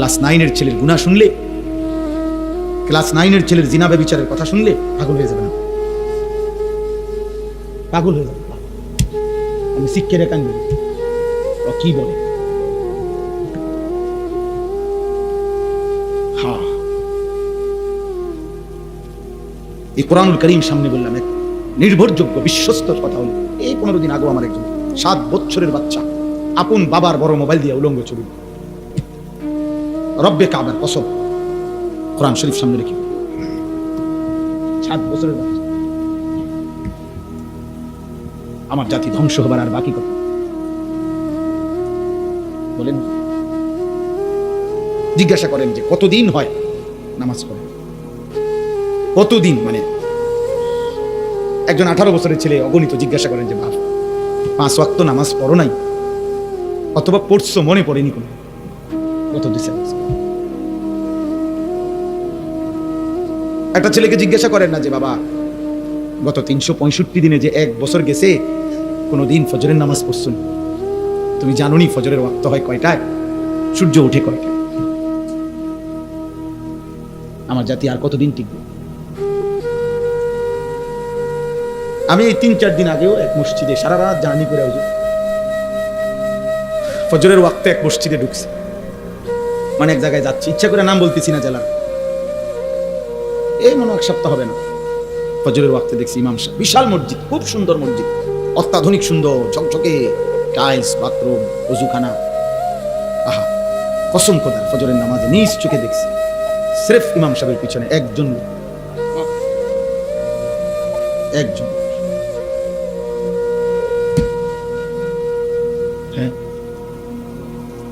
Class নাইনের ছেলের গুণা শুনলে, ক্লাস নাইনের ছেলের জিনাবে বিচারের কথা শুনলে পাগল হয়ে যাবে না। পাগল হয়ে যাবে আমি শিক্ষে রেখান কি বলে? এই কোরআনুল করিম সামনে বললাম, এক নির্ভরযোগ্য বিশ্বস্ত কথা হলো, এই পনেরো দিন আগেও আমার একজন সাত বছরের বাচ্চা, আপন বাবার বড় মোবাইল দিয়ে উলঙ্গ ছবি। রব্বে কাবার কসম। কোরআন শরীফ সামনে রেখে সাত বছরের আমার জাতি ধ্বংস হবার আর বাকি কথা। বলেন। জিজ্ঞাসা করেন যে, কতদিন হয় নামাজ পড়ে? কতদিন মানে? একজন আঠারো বছরের ছেলে অগণিত জিজ্ঞাসা করেন যে, বাপ, পাঁচ ওয়াক্ত নামাজ পড়ো নাই? অথবা পড়ছো, মনে পড়েনি কোনো? কত দিছে। একটা ছেলেকে জিজ্ঞাসা করেন না যে, বাবা, গত তিনশো পঁয়ষট্টি দিনে যে এক বছর গেছে কোনো দিন ফজরের নামাজ পড়ছো না। তুমি জানোনি ফজরের ওয়াক্ত হয় কয়টায়? সূর্য ওঠে কয়টায়? আমার জাতি আর কতদিন টিকবে? আমি এই তিন চার দিন আগেও এক মসজিদে সারা রাত জার্নি করে ফজরের ওয়াক্তে এক মসজিদে ঢুকছে। মানে এক জায়গায় যাচ্ছি। ইচ্ছা করে নাম বলতেছি না জেলার। এই মনে এক সপ্তাহ হবে না। ফজরের ওয়াক্তে দেখছি ইমাম সাহেব। বিশাল মসজিদ, খুব সুন্দর মসজিদ। অত্যাধুনিক সুন্দর, ঝকঝকে, টাইলস, বাথরুম, অজুখানা। আহা, কসম খোদার, ফজরের নামাজে নিজ চোখে দেখছি। স্রেফ ইমাম সাহেবের পিছনে একজন একজন হ্যাঁ।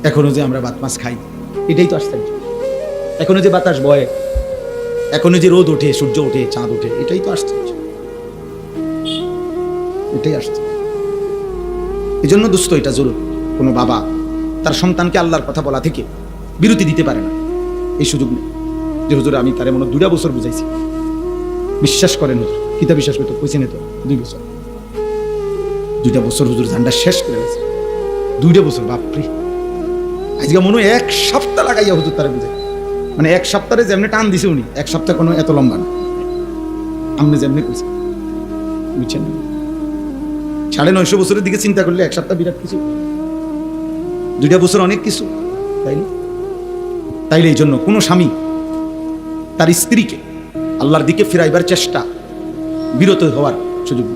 এখনও যে আমরা বাত মাছ খাই। এটাই তো আশ্চর্য। এখনও যে বাতাস বয়, এখনও যে রোদ ওঠে, সূর্য ওঠে, চাঁদ ওঠে, এটাই তো আশ্চর্য। এটাই আশ্চর্য। এই জন্য দুস্থ এটা জরুর, কোনো বাবা তার সন্তানকে আল্লাহর কথা বলা থেকে বিরতি দিতে পারে না। এই সুযোগ নেই যে হুজুর, আমি তার মনে দুটা বছর বুঝাইছি। বিশ্বাস করেন হুজুর কিতা বিশ্বাস করতো কইছে তো, দুই বছর। দুইটা বছর হুজুর ঝান্ডা শেষ করে গেছে। দুইটা বছর, বাপরে। আজকে মনে হয় এক সপ্তাহ লাগাইয়া হুজুর তারা বুঝাই মানে এক সপ্তাহে যেমনি টান দিছে উনি, এক সপ্তাহ কোনো এত লম্বা না। আপনি যেমনি কইছে। বুঝছেন? সাড়ে নয়শো বছরের দিকে চিন্তা করলে এক সপ্তাহ বিরাট কিছু। দুইটা বছর অনেক কিছু, তাই তাইলে এই জন্য কোনো স্বামী তার স্ত্রীকে আল্লাহর দিকে ফিরাইবার চেষ্টা বিরত হওয়ার সুযোগ।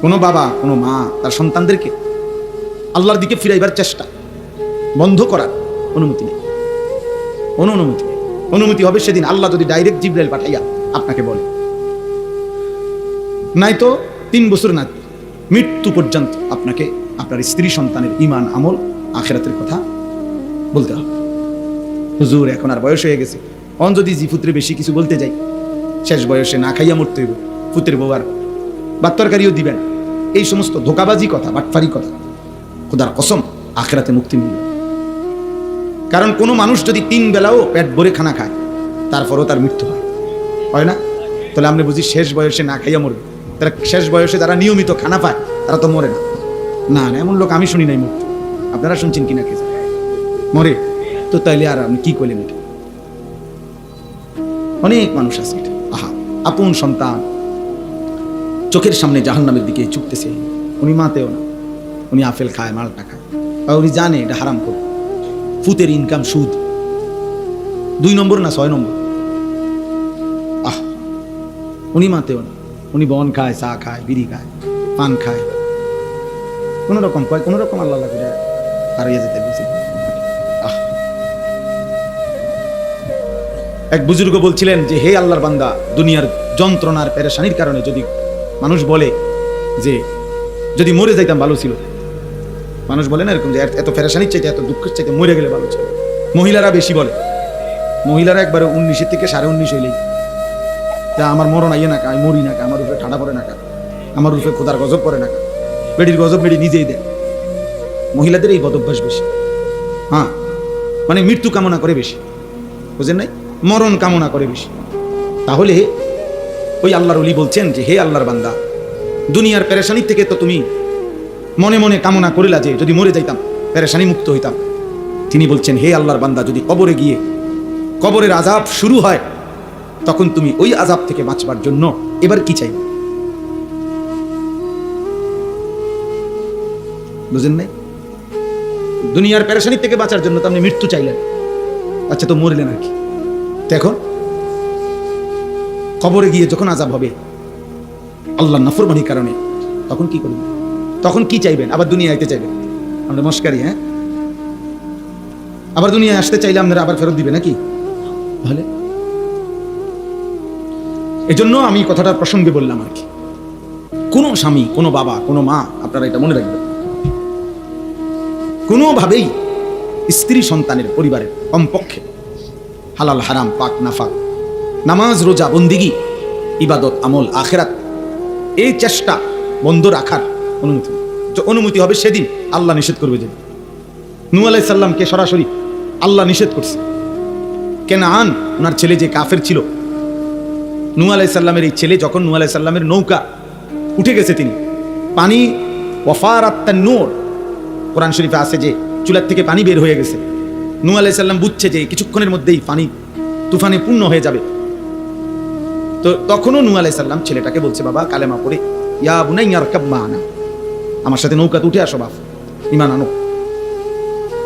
কোনো বাবা, কোনো মা তার সন্তানদেরকে আল্লাহর দিকে ফিরাইবার চেষ্টা বন্ধ করার অনুমতি নেই। অনুমতি অনুমতি হবে সেদিন আল্লাহ যদি ডাইরেক্ট জিব্রাইল পাঠাইয়া আপনাকে বলে। নাই তো তিন বছর না মৃত্যু পর্যন্ত আপনাকে আপনার স্ত্রী সন্তানের ইমান আমল, আখেরাতের কথা বলতে হবে। হুজুর, এখন আর বয়স হয়ে গেছে। অন যদি জি পুত্রে বেশি কিছু বলতে যাই, শেষ বয়সে না খাইয়া মরতে হইব। পুত্রের বউ আর বাত তরকারিও দিবেন এই সমস্ত ধোকাবাজি কথা, বাটফারি কথা, খোদার কসম, আখেরাতে মুক্তি মিলবে কারণ কোনো মানুষ যদি তিন বেলাও পেট ভরে খানা খায়, তারপরও তার মৃত্যু হয়। হয় না? তাহলে আমরা বুঝি শেষ বয়সে না খাইয়া মরবে। তারা শেষ বয়সে যারা নিয়মিত খানা পায়, তারা তো মরে না। না না, এমন লোক আমি শুনি নাই মৃত্যু আপনারা শুনছেন কিনা কে? মরে? তো তাইলে আর আপনি কি করলেন এটা? অনেক মানুষ আছে আহা, আপন সন্তান। চোখের সামনে জাহান্নামের দিকে চুকতেছে উনি মাতেও না। উনি আপেল খায়, মালটা খায়। আর উনি জানে এটা হারাম করবে। ফুতের ইনকাম সুদ। দুই নম্বর না ছয় নম্বর? আহ, উনি মাতেও না উনি বন খায়, চা খায়, বিড়ি খায়, পান খায়। কোন রকম কয় কোন রকম আল্লাহ আল্লাহ করে হারিয়ে যেতে বুঝি আহ। এক বুজুর্গ বলছিলেন যে, হে আল্লাহর বান্দা, দুনিয়ার যন্ত্রণার পেরেশানির কারণে যদি মানুষ বলে যে, যদি মরে যাইতাম ভালো ছিল মানুষ বলে না এরকম যে এত পেরেশানির চাইতে এত দুঃখের চাইতে মরে গেলে ভালো ছিল মহিলারা বেশি বলে। মহিলারা একবারে উনিশের থেকে সাড়ে উনিশ হইলেই। যা আমার মরণ আইয়ে না কা, আমি মরি না কা, আমার উপরে ঠাডা পড়ে না কা, আমার উপরে খোদার গজব পড়ে না কা। বেডির গজব বেডি নিজেই দেয়। মহিলাদের এই বদভ্যাস বেশি। হ্যাঁ মানে মৃত্যু কামনা করে বেশি। বুঝেন নাই? মরণ কামনা করে বেশি। তাহলে ওই আল্লাহর অলি বলছেন যে হে আল্লাহর বান্দা দুনিয়ার পেরেশানি থেকে তো তুমি মনে মনে কামনা করিলা যে যদি মরে যাইতাম, পেরেশানি মুক্ত হইতাম। তিনি বলছেন, হে আল্লাহর বান্দা, যদি কবরে গিয়ে কবরের আজাব শুরু হয়, তখন তুমি ওই আজাব থেকে বাঁচবার জন্য এবার কি চাইবে? বুঝেন নাই? দুনিয়ার পেরেশানি থেকে বাঁচার জন্য তো আপনি মৃত্যু চাইলেন। আচ্ছা তো মরলেন আর কি। এখন কবরে গিয়ে যখন আজাব হবে আল্লাহ নাফরমানির কারণে, তখন কি করবেন? তখন কি চাইবেন? আবার দুনিয়া আইতে চাইবেন? আমরা মস্কারি হ্যাঁ? আবার দুনিয়ায় আসতে চাইলে আপনারা আবার ফেরত দিবে নাকি? তাহলে? এজন্য আমি কথাটা প্রসঙ্গে বললাম আর কি। কোনো স্বামী, কোনো বাবা, কোনো মা, আপনারা এটা মনে রাখবেন। কোনোভাবেই স্ত্রী সন্তানের পরিবারের কমপক্ষে হালাল, হারাম, পাক, নাফাক, নামাজ, রোজা, বন্দিগি, ইবাদত, আমল, আখেরাত, এই চেষ্টা বন্ধ রাখার অনুমতি। অনুমতি হবে সেদিন আল্লাহ নিষেধ করবে যে নু আলাই সাল্লামকে সরাসরি আল্লাহ নিষেধ করছে। কেন আন ওনার ছেলে যে কাফের ছিল নু আলাই সাল্লামের এই ছেলে যখন নু আলাই সাল্লামের নৌকা উঠে গেছে তিনি, পানি ওয়াফার আত্মার নোর, কোরআন শরীফে আছে যে চুলার থেকে পানি বের হয়ে গেছে। নু আলাই সাল্লাম বুঝছে যে কিছুক্ষণের মধ্যেই পানি তুফানে পূর্ণ হয়ে যাবে। তো তখনও নু আলাই সাল্লাম ছেলেটাকে বলছে, বাবা, কালেমা পড়ে, ইয়া বুনাই ইয়ার কাব্বা আনা আমার সাথে নৌকাতে উঠে আসো, বাপ। ইমান আনো।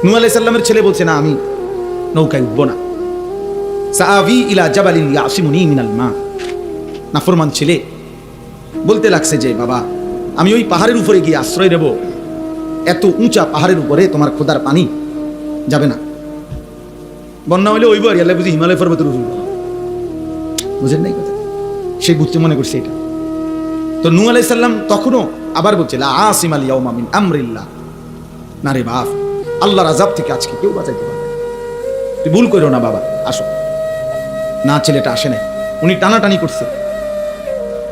নু আলাই সাল্লামের ছেলে বলছে, না, আমি নৌকায় উঠবো না। সাআভি ইলা জাবালিন ইয়াসিমুনি মিনাল মা। নাফরমান ছেলে বলতে লাগছে যে, বাবা, আমি ওই পাহাড়ের উপরে গিয়ে আশ্রয় নেব। এত উঁচা পাহাড়ের উপরে তোমার খোদার পানি যাবে না। বন্যা হলে ওইব আর বুঝি হিমালয় পর্বতের উপর। বুঝেন নাই কথা? সে বুঝতে মনে করছে এটা। তো নু আলাই সাল্লাম তখনও আবার বলছে, লা আসিম আল ইয়াউমা মিন আমরিল্লাহ। না রে বাপ, আল্লাহর আজাব থেকে আজকে কেউ বাঁচাইতে পারবে তুই ভুল করো না বাবা, আসো। না, ছেলেটা আসে নাই, উনি টানাটানি করছে।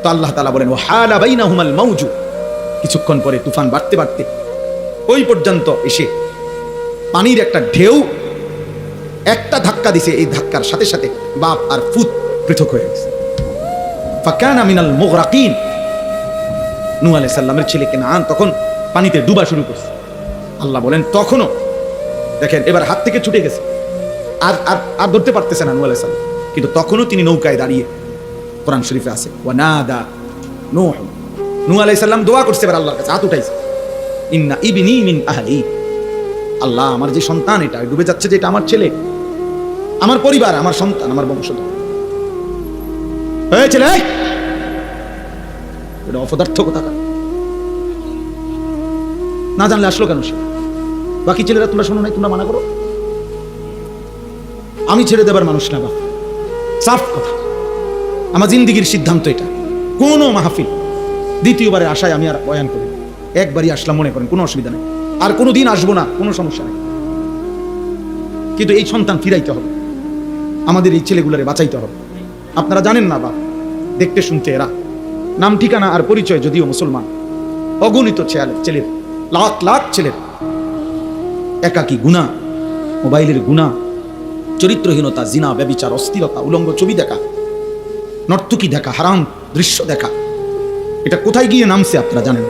তো আল্লাহ তালা বলেন, ও হালা বাইনা হুমাল মাউজু। কিছুক্ষণ পরে তুফান বাড়তে বাড়তে ওই পর্যন্ত এসে পানির একটা ঢেউ একটা ধাক্কা দিছে, এই ধাক্কার সাথে সাথে বাপ আর ফুত পৃথক হয়ে গেছে। ফাকানা মিনাল মুগরাকিন। নূহ আলাইহিস সালামের ছেলে আন, তখন পানিতে ডুবা শুরু করছে। আল্লাহ বলেন, তখনও। দেখেন, এবার হাত থেকে ছুটে গেছে। আর আর আর ধরতে পারতেছে না নূহ আলাইহিস সালাম। কিন্তু তখনও তিনি নৌকায় দাঁড়িয়ে কোরআন শরীফে আছে, ওয়ানাদা নূহ। নূহ আলাইহিস সালাম দোয়া করছে, এবার আল্লাহর কাছে হাত উঠাইছে। ইন্না ইবনি মিন আহলি। আল্লাহ, আমার যে সন্তান, এটা ডুবে যাচ্ছে যে এটা আমার ছেলে। আমার পরিবার, আমার সন্তান, আমার বংশধর। ছেলে! এটা অপদার্থ না জানলে আসলো কেন সে? বাকি ছেলেরা তোমরা শোনো নাই, তোমরা মানা করো। আমি ছেড়ে দেবার মানুষ না বা সাফ কথা। আমার জিন্দিগির সিদ্ধান্ত এটা। কোনো মাহফিল দ্বিতীয়বারের আশায় আমি আর বয়ান করি একবারই আসলাম, মনে করেন, কোনো অসুবিধা নেই। আর কোনো দিন আসব না, কোনো সমস্যা নেই। কিন্তু এই সন্তান ফিরাইতে হবে। আমাদের এই ছেলেগুলোরে বাঁচাইতে হবে। আপনারা জানেন না বা দেখতে শুনতে এরা। নাম, ঠিকানা আর পরিচয় যদিও মুসলমান। অগণিত ছেলে, ছেলের, লাখ লাখ ছেলের। একাকী গুণা, মোবাইলের গুণা, চরিত্রহীনতা, জিনা, ব্যবিচার, অস্থিরতা, উলঙ্গ ছবি দেখা, নর্তকী দেখা, হারাম দৃশ্য দেখা। এটা কোথায় গিয়ে নামছে আপনারা জানেন?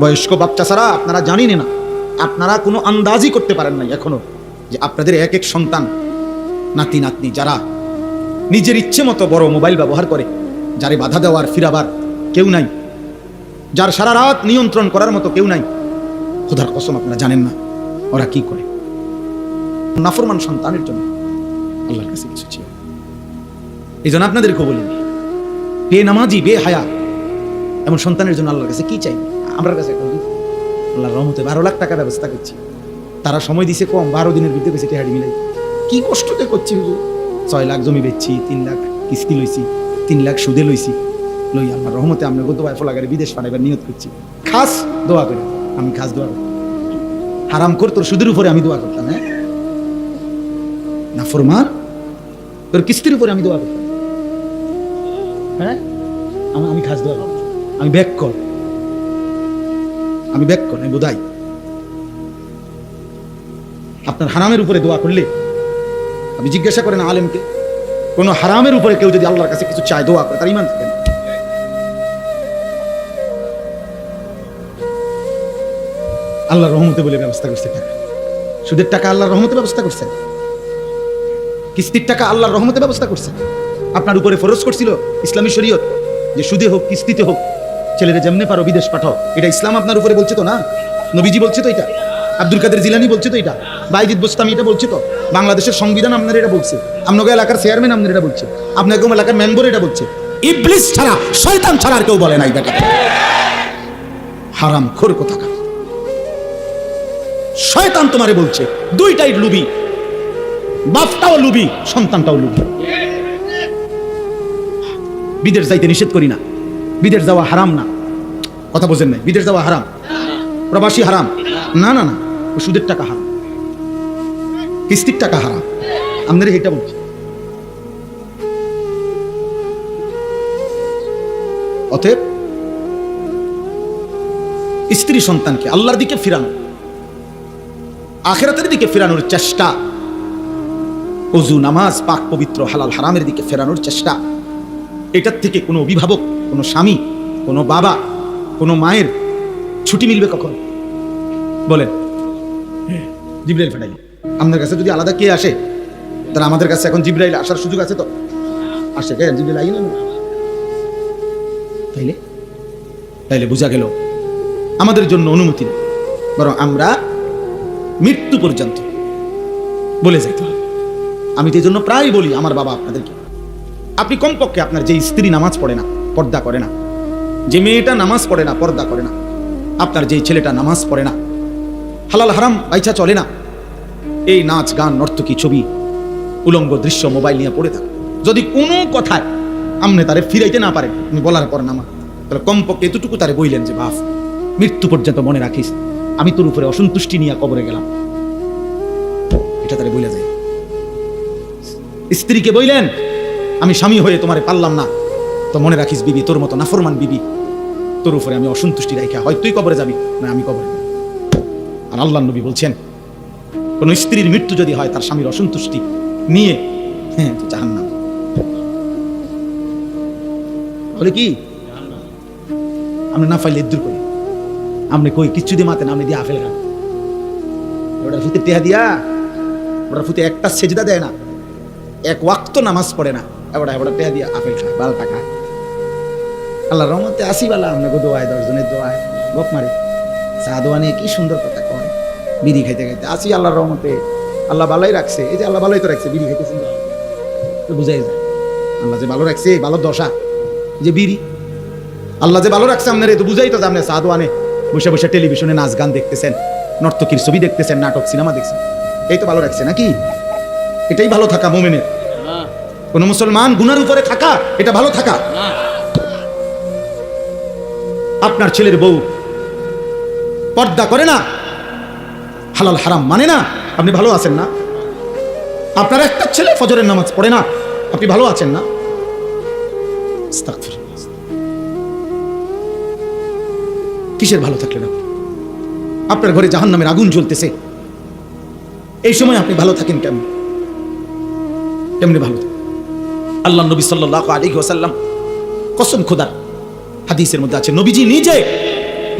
বয়স্ক বাচ্চা ছাড়া আপনারা জানেন না। আপনারা কোনো আন্দাজই করতে পারেন নাই এখনও যে আপনাদের এক এক সন্তান, নাতি, নাতনি যারা নিজের ইচ্ছে মতো বড় মোবাইল ব্যবহার করে, যারে বাধা দেওয়ার ফিরাবার কেউ নাই, যার সারা রাত নিয়ন্ত্রণ করার মতো কেউ নাই। খোদার কসম আপনারা জানেন না, ওরা কি করে? নাফরমান সন্তানের জন্য আল্লাহর কাছে কিছু ছিল এই জন্য আপনাদেরকে বলি বে নামাজি বে হায়া, এমন সন্তানের জন্য আল্লাহর কাছে কি চাই? আমার কাছে? আল্লাহর রহমতে বারো লাখ টাকা ব্যবস্থা করছি। তারা সময় দিছে কম, বারো দিনের ভিতরে বেশি কি কষ্ট যে করছি হুজুর। ছয় লাখ জমি বেচছি, তিন লাখ কিস্তি লইছি, তিন লাখ সুদে লইছি। লই আল্লাহর রহমতে আমরা গত ভাই ফলাগারে বিদেশ পাঠাইবার নিয়ত করছি। খাস দোয়া করে, আমি খাস দোয়া করি। হারাম কর তোর সুদের উপরে আমি দোয়া করতাম হ্যাঁ? না ফরমান তোর কিস্তির উপরে আমি দোয়া করতাম। হ্যাঁ? আমি খাস দোয়া করতাম আমি ব্যাক কর। আমি ব্যাক কর, আমি বোধাই। আপনার হারামের উপরে দোয়া করলে আপনি জিজ্ঞাসা করেন আলেমকে, কোনো হারামের উপরে কেউ যদি আল্লাহর কাছে কিছু চায়, দোয়া করে, তার ইমান থাকে না। আল্লাহর রহমতে বলে ব্যবস্থা করছে টাকা সুদের টাকা আল্লাহর রহমতে ব্যবস্থা করছে? কিস্তির টাকা আল্লাহর রহমতে ব্যবস্থা করছে? আপনার উপরে ফরজ করছিল ইসলামী শরীয়ত, যে সুদে হোক, কিস্তিতে হোক, ছেলেরা যেমনে পারো বিদেশ পাঠাও। এটা ইসলাম আপনার উপরে বলছে তো না? নবীজি বলছে তো এটা? আব্দুল কাদের জিলানি বলছে তো এটা? বাইজিদ বোস্তামি এটা বলছি তো, বাংলাদেশের সংবিধান আপনার এটা বলছে, আপনাকে এলাকার চেয়ারম্যান আপনার এটা বলছে, আপনাকে এলাকার মেম্বার এটা বলছে। ইবলিস ছাড়া, শয়তান ছাড়া আর কেউ বলে নাই বেটা। হারাম খোর কোথাকার। শয়তান তোমারে বলছে, দুইটাই লুবি, বাপটাও লুবি, সন্তানটাও লুবি। বিদেশ যাইতে নিষেধ করি না, বিদেশ যাওয়া হারাম না। কথা বোঝেন নাই, বিদেশ যাওয়া হারাম, প্রবাসী হারাম। না না না ও সুদের টাকা হারাম। কিস্তির টাকা হারাম। আপনার এটা বলছি অতএব, স্ত্রী সন্তানকে আল্লাহর দিকে ফিরানো, আখেরাতের দিকে ফেরানোর চেষ্টা, অজু, নামাজ, পাক, পবিত্র, হালাল, হারামের দিকে ফেরানোর চেষ্টা, এটার থেকে কোনো অভিভাবক, কোনো স্বামী, কোনো বাবা, কোনো মায়ের ছুটি মিলবে কখন? বলেন। জিব্রাইল ফেটাই আপনার কাছে যদি আলাদা কে আসে, তাহলে আমাদের কাছে এখন জিব্রাইল আসার সুযোগ আছে তো? আসে কে? জিব্রাইল আই না তাইলে? তাইলে বোঝা গেল, আমাদের জন্য অনুমতি নেই। বরং আমরা মৃত্যু পর্যন্ত বলে যাইতে হবে। আমি তো জন্য প্রায় বলি আমার বাবা আপনাদেরকে, আপনি কমপক্ষে আপনার যে স্ত্রী নামাজ পড়ে না, পর্দা করে না, যে মেয়েটা নামাজ পড়ে না, পর্দা করে না, আপনার যে ছেলেটা নামাজ পড়ে না, হালাল হারাম বাইচা চলে না এই নাচ, গান, নর্তকী ছবি, উলঙ্গ দৃশ্য, মোবাইল নিয়ে পড়ে থাকে। যদি কোনো কথায় আমনে তারে ফিরাইতে না পারেন আপনি বলার পর নামা তাহলে কমপক্ষে এতটুকু তারে বইলেন যে বাপ মৃত্যু পর্যন্ত মনে রাখিস, আমি তোর উপরে অসন্তুষ্টি নিয়ে কবরে গেলাম। এটা তারে বইলে যায় স্ত্রীকে বইলেন, আমি স্বামী হয়ে তোমারে পারলাম না। তো মনে রাখিস বিবি, তোর মতো নাফরমান বিবি, তোর উপরে আমি অসন্তুষ্টি রাখা হয় তুই কবরে যাবি না আমি কবরে। আর আল্লাহ নবী বলছেন কোন স্ত্রীর মৃত্যু যদি হয়, তার স্বামীর অসন্তুষ্টি নিয়ে হ্যাঁ জাহান নাম বলে কি? আমরা না পাইলে দূর করি। আপনি কই? কিচ্ছু দিয়ে মাতেন আপনি দিয়ে আফেল ওটার ফুতে টেহা দিয়া ওটার ফুতে একটা সেজদা দেয় না। এক ওয়াক্ত নামাজ পড়ে না। এবার এবার টেহা দিয়া আপেল খায় বালটা খায়। আল্লাহ রহমতে আসি বালা গো দোয়ায়, দশজনের দোয়ায় গপ মারে। চা দোয়া নিয়ে কি সুন্দর কথা। বিড়ি খাইতে খাইতে। আসি আল্লাহর রহমতে। আল্লাহ ভালোই রাখছে। এই যে আল্লাহ ভালোই তো রাখছে বিড়ি খাইতেছে তো? বুঝাই যায়। আল্লাহ যে ভালো রাখছে ভালো দশা। যে বিড়ি। আল্লাহ যে ভালো রাখছে আপনার এই তো বুঝাই তো আপনি চা দোয়ানে বসে বসে টেলিভিশনে নাচ গান দেখতেছেন নর্তকীর ছবি দেখতেছেন নাটক সিনেমা দেখছেন। এই তো ভালো রাখছে নাকি? এটাই ভালো থাকা মোমেনের। কোন মুসলমান গুনার উপরে থাকা এটা ভালো থাকা? আপনার ছেলের বউ পর্দা করে না? হালাল হারাম মানে না। আপনি ভালো আছেন না। আপনার একটা ছেলে ফজরের নামাজ পড়ে না। আপনি ভালো আছেন না। কিসের ভালো থাকলেন আপনি? আপনার ঘরে জাহান নামের আগুন জ্বলতেছে। এই সময় আপনি ভালো থাকেন কেমন? কেমনি ভালো? আল্লাহ নবী সাল্লাহ আলী ওসাল্লাম কসম খোদার হাদিসের মধ্যে আছে, নবীজি নিজে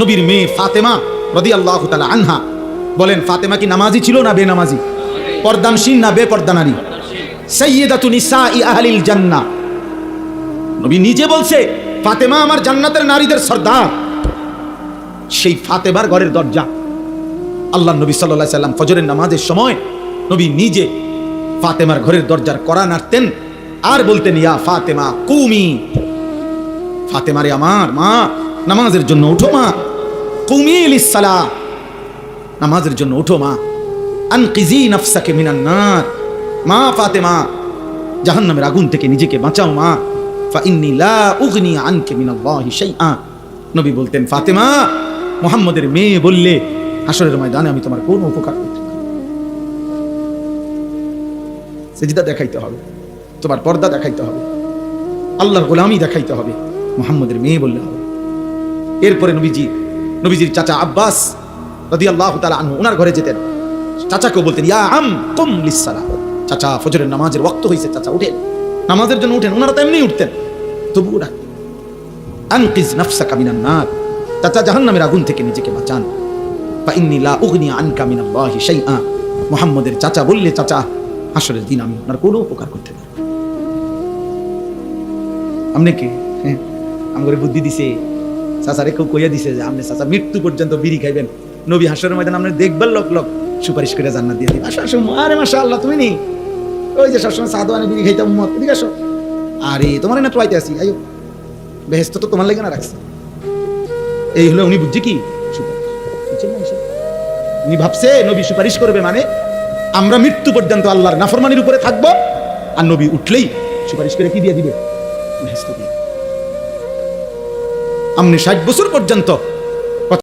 নবীর মেয়ে ফাতেমা রদি আল্লাহ তালা আনহা বলেন, ফাতেমা কি নামাজি ছিল না বেনামাজি? পর্দানসীন না বেপর্দা জান্নাহ। নবী নিজে বলছে, ফাতেমা আমার জান্নাতের নারীদের সর্দার। সেই ফাতেমার ঘরের দরজা। আল্লাহ নবী সাল্লাম ফজরের নামাজের সময় নবী নিজে ফাতেমার ঘরের দরজার করা নাড়তেন আর বলতেন, ইয়া ফাতেমা, কুমি। ফাতেমারে, আমার মা, নামাজের জন্য উঠো মা। কুমি ইসালা নামাজের জন্য উঠো, মা। আনকিজি নফসাকে মিনান নার। মা ফাতেমা, জাহান্নামের আগুন থেকে নিজেকে বাঁচাও, মা। ফা ইন্নি লা উগনি আনকে মিনাল্লাহি শাইআ। নবী বলতেন, ফাতেমা, মুহাম্মদের মেয়ে বললে হাসরের ময়দানে আমি তোমার কোনো উপকার করতে। সেজদা দেখাইতে হবে, তোমার পর্দা দেখাইতে হবে, আল্লাহর গোলামি দেখাইতে হবে, মুহাম্মদের মেয়ে বললে হবে। এরপরে নবীজি নবীজির চাচা আব্বাস রদি ওনার ঘরে যেতেন। চাচাকেও বলতেন, ইয়া আম, কুম লিসালা চাচা ফজরের নামাজের ওয়াক্ত হয়েছে চাচা উঠেন। নামাজের জন্য উঠেন ওনারা তো এমনি উঠতেন। তবুও ডাকতেন আনকিজ নাফসাকা মিনান নার। চাচা জাহান্নামের আগুন থেকে নিজেকে বাঁচান। বা ইন্নি লা উগনি আনকা মিনাল্লাহি শাইআ। মুহাম্মদের চাচা বললে, চাচা আসরের দিন আমি আপনার কোনো উপকার করতে পারব না। আপনি কি? হ্যাঁ আমার বুদ্ধি দিছে। চাচারে কেউ কইয়া দিছে যে আপনি চাচা মৃত্যু পর্যন্ত বিড়ি খাইবেন। নবী হাসরের ময়দান আপনি দেখবার লোক লোক সুপারিশ করে জান্নাত দিয়ে দিন আসো আসো আরে মাশা আল্লাহ তুমি নেই। ওই যে সবসময় সাদু আনে বিড়ি খাইতাম মত এদিকে আসো। আরে, তোমার না ট্রাইতে আসি, আইও। বেহেস্ত তো তোমার লেগে না রাখছে। এই হলো উনি বুঝছে কি? না? উনি ভাবছে, নবী সুপারিশ করবে মানে আমরা মৃত্যু পর্যন্ত আল্লাহর নাফরমানির উপরে থাকব, আর নবী উঠলেই সুপারিশ করে কি দিয়ে দিবে? আপনি ষাট বছর পর্যন্ত